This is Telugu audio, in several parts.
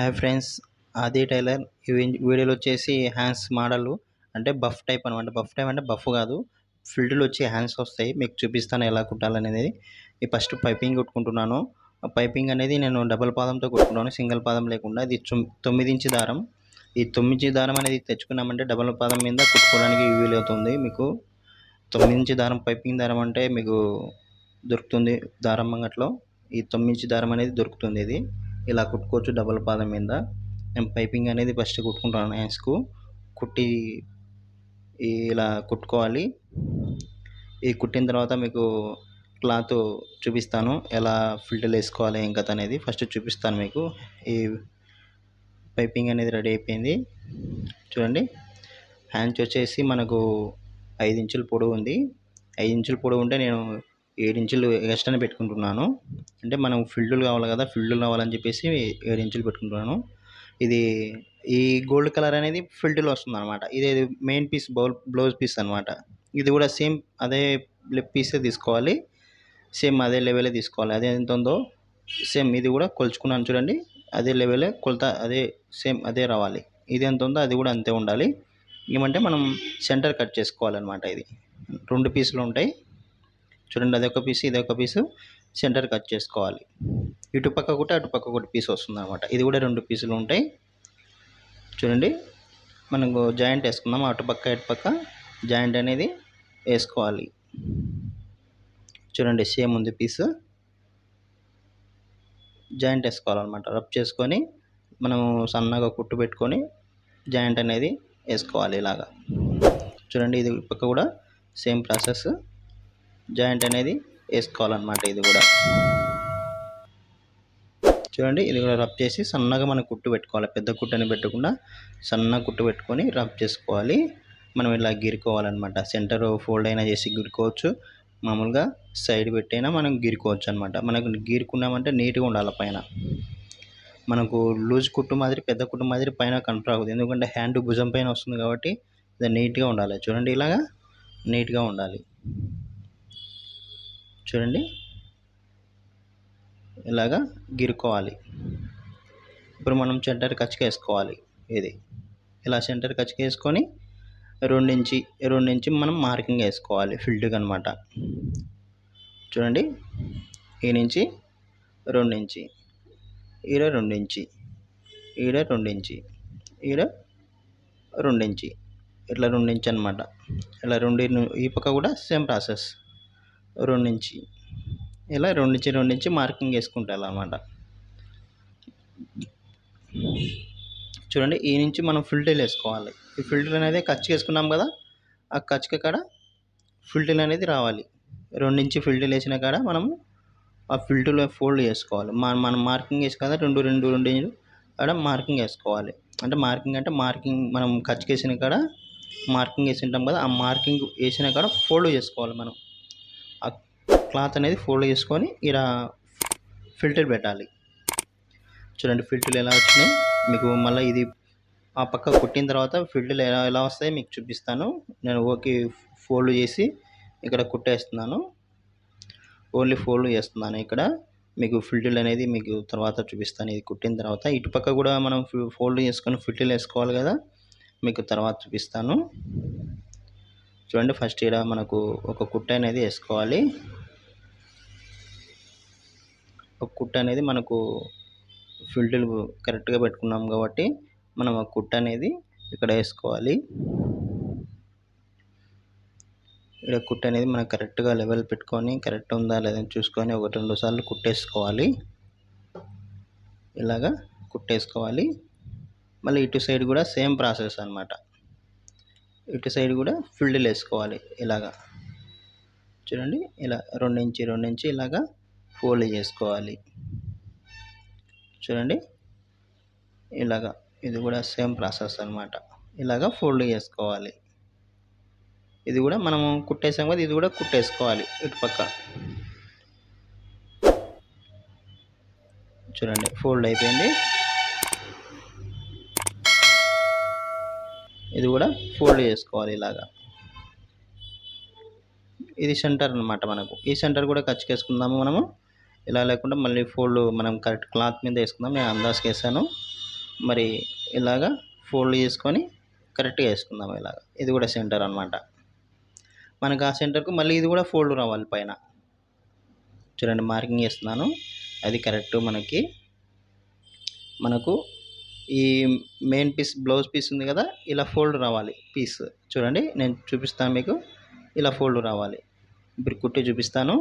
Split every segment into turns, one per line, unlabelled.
హాయ్ ఫ్రెండ్స్ ఆది టైలర్. ఈ వీడియోలో వచ్చేసి హ్యాండ్స్ మోడల్ అంటే బఫ్ టైప్ అనమాట బఫ్ టైప్ అంటే బఫ్ కాదు ఫిల్టర్లు వచ్చి హ్యాండ్స్ వస్తాయి. మీకు చూపిస్తాను ఎలా కుట్టాలనేది. ఈ ఫస్ట్ పైపింగ్ కుట్టుకుంటున్నాను. ఆ పైపింగ్ అనేది నేను డబల్ పాదంతో కుట్టుకున్నాను సింగిల్ పాదం లేకుండా. ఇది తొమ్మిది ఇంచి దారం. ఈ తొమ్మిది దారం అనేది తెచ్చుకున్నామంటే డబల్ పాదం మీద కుట్టుకోవడానికి వీలవుతుంది మీకు. తొమ్మిది ఇంచి దారం పైపింగ్ దారం అంటే మీకు దొరుకుతుంది దారం అంగట్లో. ఈ తొమ్మిది ఇంచి దారం అనేది దొరుకుతుంది ఇది. ఇలా కుట్టుకోవచ్చు డబల్ పాదం మీద. నేను పైపింగ్ అనేది ఫస్ట్ కుట్టుకుంటాను హ్యాండ్స్కు కుట్టి ఇలా కుట్టుకోవాలి. ఈ కుట్టిన తర్వాత మీకు క్లాత్ చూపిస్తాను. ఎలా ఫిల్టర్ వేసుకోవాలి ఏం కథ అనేది ఫస్ట్ చూపిస్తాను మీకు. ఈ పైపింగ్ అనేది రెడీ అయిపోయింది. చూడండి. హ్యాండ్స్ వచ్చేసి మనకు ఐదు ఇంచుల పొడవు ఉంది. ఐదు ఇంచుల పొడవు ఉంటే నేను ఏడు ఇంచులు ఎక్స్ట్రానే పెట్టుకుంటున్నాను. అంటే మనం ఫిల్డ్లు కావాలి కదా ఫిల్డ్లు కావాలని చెప్పేసి ఏడు ఇంచులు పెట్టుకుంటున్నాను. ఇది ఈ గోల్డ్ కలర్ అనేది ఫిల్డ్లో వస్తుంది అనమాట ఇది main piece bowl blouse piece అనమాట ఇది కూడా సేమ్ అదే పీసే తీసుకోవాలి. సేమ్ అదే లెవెలే తీసుకోవాలి. అదే ఎంత ఉందో సేమ్ ఇది కూడా కొలుచుకున్నాను చూడండి. అదే లెవెలే కొలత అదే సేమ్ అదే రావాలి. ఇది ఎంత ఉందో అది కూడా అంతే ఉండాలి. ఏమంటే మనం సెంటర్ కట్ చేసుకోవాలన్నమాట ఇది. రెండు పీసులు ఉంటాయి. చూడండి అదొక పీస్ ఇదొక పీసు సెంటర్ కట్ చేసుకోవాలి. ఇటు పక్క ఒకటి అటు పక్క ఒకటి పీస్ వస్తుంది అనమాట ఇది కూడా రెండు పీసులు ఉంటాయి. చూడండి మనకు జాయింట్ వేసుకుందాం. అటుపక్క ఇటుపక్క జాయింట్ అనేది వేసుకోవాలి. చూడండి సేమ్ ఉంది పీస్ జాయింట్ వేసుకోవాలన్నమాట. రబ్ చేసుకొని మనము సన్నగా కుట్టు పెట్టుకొని జాయింట్ అనేది వేసుకోవాలి ఇలాగా. చూడండి ఇది పక్క కూడా సేమ్ ప్రాసెస్ జాయింట్ అనేది వేసుకోవాలన్నమాట ఇది కూడా. చూడండి ఇది కూడా రబ్ చేసి సన్నగా మనం కుట్టు పెట్టుకోవాలి. పెద్ద కుట్టని పెట్టకుండా సన్న కుట్టు పెట్టుకొని రబ్ చేసుకోవాలి. మనం ఇలా గిరుకోవాలన్నమాట. సెంటర్ ఫోల్డ్ అయినా చేసి గిరుకోవచ్చు. మామూలుగా సైడ్ పెట్టైనా మనం గిరుకోవచ్చు అనమాట మనకు గీరుకున్నామంటే నీట్గా ఉండాలి పైన. మనకు లూజ్ కుట్టు మాదిరి పెద్ద కుట్టు మాదిరి పైన కనపడకూడదు. ఎందుకంటే హ్యాండ్ భుజం పైన వస్తుంది కాబట్టి ఇది నీట్గా ఉండాలి. చూడండి ఇలాగా నీట్గా ఉండాలి. చూడండి. ఇలాగా గిరుకోవాలి ఇప్పుడు మనం సెంటర్ కచ్చిక వేసుకోవాలి ఇది ఇలా సెంటర్ కచ్చిక వేసుకొని రెండించి రెండించి మనం మార్కింగ్ వేసుకోవాలి. ఫిల్డ్కి అనమాట చూడండి. ఈ నుంచి రెండించి ఈడ రెండించి ఈడ రెండించి ఈడ రెండించి. ఇట్లా రెండించి అనమాట ఇలా రెండు ఈ పక్క కూడా సేమ్ ప్రాసెస్ రెండించి ఇలా రెండు నుంచి రెండు నుంచి మార్కింగ్ వేసుకుంటారు అన్నమాట. చూడండి ఈ నుంచి మనం ఫిల్టర్ వేసుకోవాలి. ఈ ఫిల్టర్ అనేది ఖర్చు వేసుకున్నాం కదా ఆ ఖర్చుకి కాడ ఫిల్టర్ అనేది రావాలి. రెండించి ఫిల్టర్ వేసిన కాడ మనము ఆ ఫిల్టర్లో ఫోల్డ్ చేసుకోవాలి. మన మనం మార్కింగ్ వేసి కదా రెండు రెండు రెండు కాడ మార్కింగ్ వేసుకోవాలి. అంటే మార్కింగ్ అంటే మార్కింగ్ మనం ఖర్చు వేసిన కాడ మార్కింగ్ వేసి ఉంటాం కదా ఆ మార్కింగ్ వేసిన కాడ ఫోల్డ్ చేసుకోవాలి మనం. క్లాత్ అనేది ఫోల్డ్ చేసుకొని ఇలా ఫిల్టర్ పెట్టాలి. చూడండి ఫిల్టర్లు ఎలా వచ్చినాయి. మీకు మళ్ళీ ఇది ఆ పక్క కుట్టిన తర్వాత ఫిల్టర్లు ఎలా ఎలా వస్తాయి మీకు చూపిస్తాను. నేను ఓకే ఫోల్డ్ చేసి ఇక్కడ కుట్టేస్తున్నాను. ఓన్లీ ఫోల్డ్ చేస్తున్నాను ఇక్కడ. మీకు ఫిల్టర్లు అనేది మీకు తర్వాత చూపిస్తాను. ఇది కుట్టిన తర్వాత ఇటు పక్క కూడా మనం ఫోల్డ్ చేసుకొని ఫిల్టర్లు వేసుకోవాలి కదా. మీకు తర్వాత చూపిస్తాను. చూడండి ఫస్ట్ ఇక్కడ మనకు ఒక కుట్ట అనేది వేసుకోవాలి. ఒక కుట్టు అనేది మనకు ఫిల్టర్ కరెక్ట్గా పెట్టుకున్నాం కాబట్టి మనం ఆ కుట్ట అనేది ఇక్కడ వేసుకోవాలి. ఇక్కడ కుట్టు అనేది మనం కరెక్ట్గా లెవెల్ పెట్టుకొని కరెక్ట్ ఉందా లేదని చూసుకొని ఒకటి రెండు సార్లు కుట్టేసుకోవాలి. ఇలాగా కుట్టేసుకోవాలి. మళ్ళీ ఇటు సైడ్ కూడా సేమ్ ప్రాసెస్ అనమాట ఇటు సైడ్ కూడా ఫిల్డ్లు వేసుకోవాలి ఇలాగా. చూడండి ఇలా రెండు ఇంచి రెండు ఇంచి ఇలాగా ఫోల్డ్ చేసుకోవాలి. చూడండి. ఇలాగా ఇది కూడా సేమ్ ప్రాసెస్ అనమాట ఇలాగా ఫోల్డ్ చేసుకోవాలి. ఇది కూడా మనము కుట్టేసాం కదా ఇది కూడా కుట్టేసుకోవాలి ఇటు పక్క చూడండి ఫోల్డ్ అయిపోయింది. ఇది కూడా ఫోల్డ్ చేసుకోవాలి ఇలాగా. ఇది సెంటర్ అనమాట మనకు. ఈ సెంటర్ కూడా ఖర్చుకేసుకుందాము మనము. ఇలా లేకుండా మళ్ళీ ఫోల్డ్ మనం కరెక్ట్ క్లాత్ మీద వేసుకుందాం. నేను అందాజకి వేసాను. మరి ఇలాగా ఫోల్డ్ చేసుకొని కరెక్ట్గా వేసుకుందాం ఇలాగ. ఇది కూడా సెంటర్ అనమాట మనకు ఆ సెంటర్కు మళ్ళీ ఇది కూడా ఫోల్డ్ రావాలి పైన. చూడండి మార్కింగ్ చేస్తున్నాను. అది కరెక్ట్ మనకి. మనకు ఈ మెయిన్ పీస్ బ్లౌజ్ పీస్ ఉంది కదా ఇలా ఫోల్డ్ రావాలి పీస్ చూడండి నేను చూపిస్తాను మీకు. ఇలా ఫోల్డ్ రావాలి. ఇప్పుడు కుట్టి చూపిస్తాను.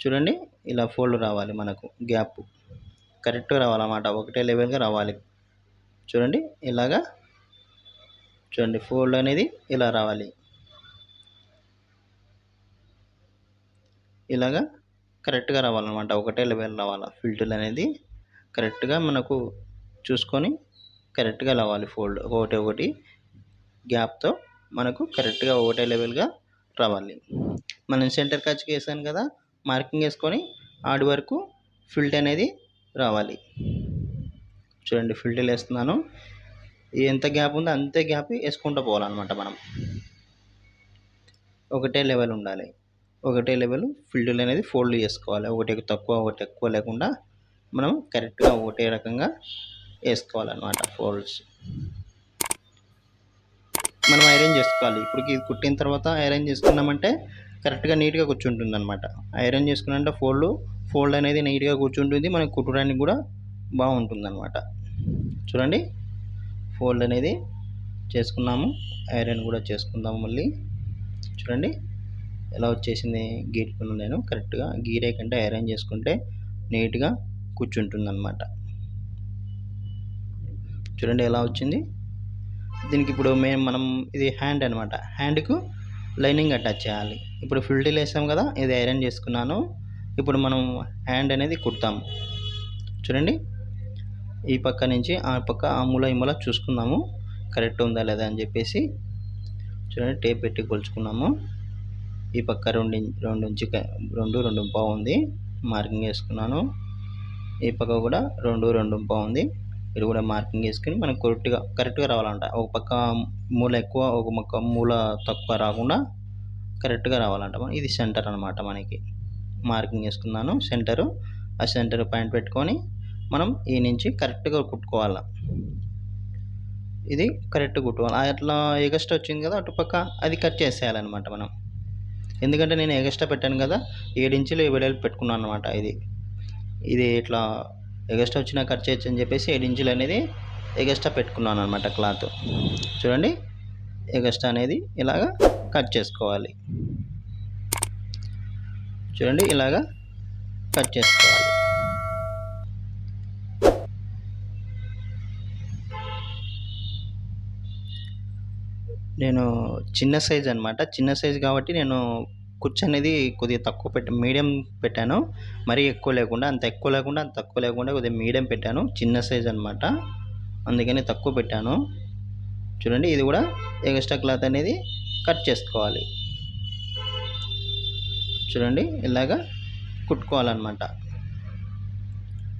చూడండి ఇలా ఫోల్డ్ రావాలి మనకు గ్యాప్. కరెక్ట్గా రావాలన్నమాట ఒకటే లెవెల్గా రావాలి. చూడండి ఇలాగా. చూడండి ఫోల్డ్ అనేది ఇలా రావాలి. ఇలాగా కరెక్ట్గా రావాలన్నమాట ఒకటే లెవెల్ రావాలి. ఫిల్టర్ అనేది కరెక్ట్గా మనకు చూసుకొని కరెక్ట్గా రావాలి ఫోల్డ్ ఒకటి ఒకటి. గ్యాప్తో మనకు కరెక్ట్గా ఒకటే లెవెల్గా రావాలి. మనం సెంటర్ ఖర్చుకి వేసాను కదా మార్కింగ్ వేసుకొని ఆడి వరకు ఫిల్ట్ అనేది రావాలి. చూడండి ఫిల్టర్ వేస్తున్నాను. ఎంత గ్యాప్ ఉందో అంతే గ్యాప్ వేసుకుంటూ పోవాలన్నమాట మనం. ఒకటే లెవెల్ ఉండాలి. ఒకటే లెవెల్ ఫిల్టర్ అనేది ఫోల్డ్ చేసుకోవాలి. ఒకటి తక్కువ ఒకటి ఎక్కువ లేకుండా మనం కరెక్ట్గా ఒకటే రకంగా వేసుకోవాలన్నమాట ఫోల్డ్స్. మనం ఐరన్ చేసుకోవాలి. ఇప్పుడు ఇది కుట్టిన తర్వాత ఐరన్ చేసుకున్నామంటే కరెక్ట్గా నీట్గా కూర్చుంటుంది అనమాట ఐరన్ చేసుకున్నంటే ఫోల్డ్ ఫోల్డ్ అనేది నీట్గా కూర్చుంటుంది మనకు కుట్టడానికి కూడా బాగుంటుంది అనమాట చూడండి. ఫోల్డ్ అనేది చేసుకున్నాము ఐరన్ కూడా చేసుకుందాము మళ్ళీ. చూడండి. ఎలా వచ్చేసింది గీరుకున్నాను నేను కరెక్ట్గా గీరే కంటే ఐరన్ చేసుకుంటే నీట్గా కూర్చుంటుంది అనమాట చూడండి ఎలా వచ్చింది. దీనికి ఇప్పుడు మేము మనం ఇది హ్యాండ్ అనమాట హ్యాండ్కు లైనింగ్ అటాచ్ చేయాలి. ఇప్పుడు ఫిల్టీలు వేసాం కదా ఇది ఐరన్ చేసుకున్నాను. ఇప్పుడు మనం హ్యాండ్ అనేది కుడతాము చూడండి. ఈ పక్క నుంచి ఆ పక్క ఆ మూల ఈ మూల చూసుకుందాము. కరెక్ట్ ఉందా లేదా అని చెప్పేసి. చూడండి టేప్ పెట్టి కొలుచుకున్నాము. ఈ పక్క రెండు రెండు ఇంచు రెండు రెండు బాగుంది మార్కింగ్ వేసుకున్నాను. ఈ పక్క కూడా రెండు రెండు బాగుంది ఇది కూడా మార్కింగ్ వేసుకుని మనం కరెక్ట్గా కరెక్ట్గా రావాలంట. ఒక పక్క మూల ఎక్కువ ఒక పక్క మూల తక్కువ రాకుండా కరెక్ట్గా రావాలంట ఇది సెంటర్ అనమాట మనకి. మార్కింగ్ వేసుకున్నాను సెంటరు. ఆ సెంటర్ పాయింట్ పెట్టుకొని మనం ఈ నుంచి కరెక్ట్గా కుట్టుకోవాలి. ఇది కరెక్ట్ కుట్టుకోవాలి. అట్లా ఎగస్ట్రా వచ్చింది కదా అటుపక్క అది కట్ చేసేయాలన్నమాట మనం. ఎందుకంటే నేను ఎగస్ట్రా పెట్టాను కదా ఏడించులు వెడల్పు పెట్టుకున్నాను అనమాట ఇది. ఇది ఇట్లా ఎగస్ట్రా వచ్చినా కట్ చేయొచ్చు అని చెప్పేసి ఏడించులు అనేది ఎగస్ట్రా పెట్టుకున్నాను అనమాట క్లాత్. చూడండి ఎగస్ట్రా అనేది ఇలాగా కట్ చేసుకోవాలి. చూడండి ఇలాగా కట్ చేసుకోవాలి. నేను చిన్న సైజ్ అనమాట చిన్న సైజ్ కాబట్టి నేను కుర్చీ అనేది కొద్దిగా తక్కువ పెట్టి మీడియం పెట్టాను. మరీ ఎక్కువ లేకుండా అంత ఎక్కువ లేకుండా అంత తక్కువ లేకుండా కొద్దిగా మీడియం పెట్టాను. చిన్న సైజ్ అనమాట అందుకని తక్కువ పెట్టాను. చూడండి ఇది కూడా ఎక్స్ట్రా క్లాత్ అనేది కట్ చేసుకోవాలి. చూడండి ఇలాగా కుట్టుకోవాలన్నమాట.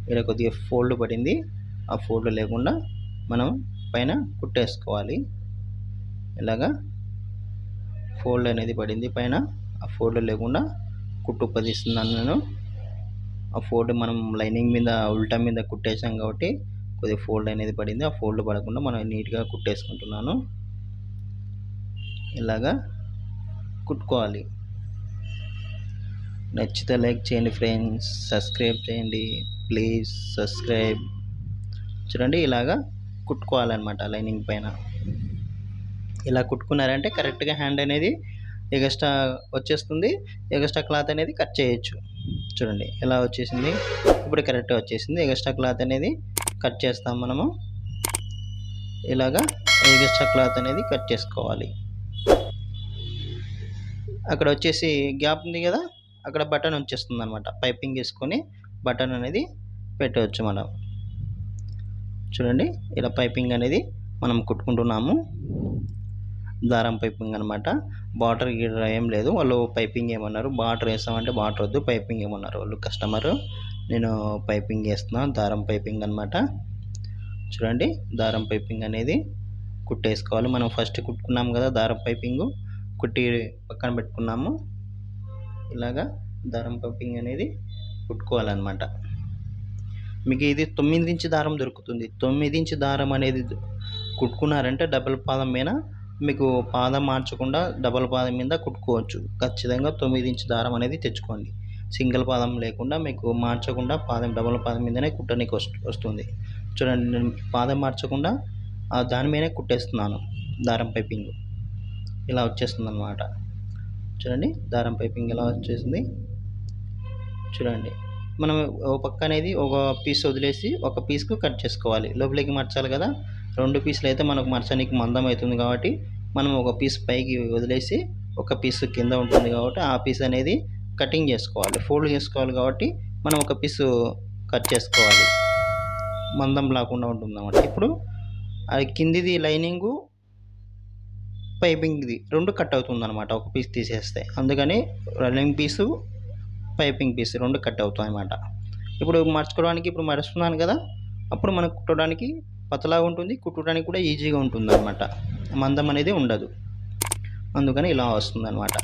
ఇక్కడ కొద్దిగా ఫోల్డ్ పడింది. ఆ ఫోల్డ్ లేకుండా మనం పైన కుట్టేసుకోవాలి. ఇలాగా ఫోల్డ్ అనేది పడింది పైన. ఆ ఫోల్డ్ లేకుండా కుట్టు పదిస్తున్నాను నేను ఆ ఫోల్డ్ మనం లైనింగ్ మీద ఉల్టా మీద కుట్టేసాం కాబట్టి కొద్దిగా ఫోల్డ్ అనేది పడింది. ఆ ఫోల్డ్ పడకుండా మనం నీట్గా కుట్టేసుకుంటున్నాను. ఇలాగా కుట్టుకోవాలి. నచ్చితే లైక్ చేయండి ఫ్రెండ్స్. సబ్స్క్రైబ్ చేయండి. Please subscribe. చూడండి ఇలాగా కుట్టుకోవాలన్నమాట లైనింగ్ పైన. ఇలా కుట్టుకున్నారంటే కరెక్ట్గా హ్యాండ్ అనేది ఎగస్ట్రా వచ్చేస్తుంది. ఎగస్ట్రా క్లాత్ అనేది కట్ చేయొచ్చు. చూడండి ఎలా వచ్చేసింది. ఇప్పుడు కరెక్ట్గా వచ్చేసింది. ఎగస్ట్రా క్లాత్ అనేది కట్ చేస్తాం మనము. ఇలాగా ఎగస్ట్రా క్లాత్ అనేది కట్ చేసుకోవాలి. అక్కడ వచ్చేసి గ్యాప్ ఉంది కదా అక్కడ బటన్ వచ్చేస్తుంది అనమాట పైపింగ్ వేసుకొని బటన్ అనేది పెట్టవచ్చు మనం. చూడండి ఇలా పైపింగ్ అనేది మనం కుట్టుకుంటున్నాము. దారం పైపింగ్ అనమాట బాటర్ గీడర్ ఏం లేదు. వాళ్ళు పైపింగ్ ఏమన్నారు? బాటర్ వేస్తామంటే బాటర్ వద్దు పైపింగ్ ఏమన్నారు వాళ్ళు? కస్టమర్ నేను పైపింగ్ వేస్తున్నాను దారం పైపింగ్ అనమాట చూడండి దారం పైపింగ్ అనేది కుట్టేసుకోవాలి. మనం ఫస్ట్ కుట్టుకున్నాం కదా దారం పైపింగు. కుట్టి పక్కన పెట్టుకున్నాము. ఇలాగా దారం పైపింగ్ అనేది కుట్టుకోవాలన్నమాట. మీకు ఇది తొమ్మిది ఇంచు దారం దొరుకుతుంది. తొమ్మిది ఇంచు దారం అనేది కుట్టుకున్నారంటే డబల్ పాదం మీద మీకు పాదం మార్చకుండా డబల్ పాదం మీద కుట్టుకోవచ్చు. ఖచ్చితంగా తొమ్మిది ఇంచు దారం అనేది తెచ్చుకోండి. సింగిల్ పాదం లేకుండా మీకు మార్చకుండా పాదం డబల్ పాదం మీదనే కుట్టడానికి వస్తుంది. చూడండి నేను పాదం మార్చకుండా ఆ దాని మీదనే కుట్టేస్తున్నాను. దారం పైపింగ్. ఇలా వచ్చేస్తుంది అనమాట చూడండి దారం పైపింగ్ ఇలా వచ్చేసింది. చూడండి మనం ఒక పక్క అనేది ఒక పీస్ వదిలేసి ఒక పీస్కు కట్ చేసుకోవాలి. లోపలికి మర్చాలి కదా. రెండు పీసులు అయితే మనకు మర్చడానికి మందం అవుతుంది కాబట్టి మనం ఒక పీస్ పైకి వదిలేసి ఒక పీస్ కింద ఉంటుంది కాబట్టి ఆ పీస్ అనేది కటింగ్ చేసుకోవాలి. ఫోల్డ్ చేసుకోవాలి కాబట్టి మనం ఒక పీసు కట్ చేసుకోవాలి. మందం లేకుండా ఉంటుంది అన్నమాట ఇప్పుడు అది కిందిది లైనింగు పైపింగ్ది రెండు కట్ అవుతుంది అనమాట ఒక పీస్ తీసేస్తే. అందుకని రన్నింగ్ పీసు పైపింగ్ పీస్ రెండు కట్ అవుతాయి అన్నమాట ఇప్పుడు మర్చుకోవడానికి ఇప్పుడు మరుస్తున్నాను కదా అప్పుడు మనకు కుట్టడానికి పతలాగా ఉంటుంది కుట్టడానికి కూడా ఈజీగా ఉంటుంది అనమాట మందం అనేది ఉండదు. అందుకని ఇలా వస్తుంది అనమాట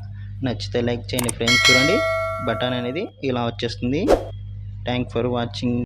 నచ్చితే లైక్ చేయండి ఫ్రెండ్స్. చూడండి బటన్ అనేది ఇలా వచ్చేస్తుంది. Thank for watching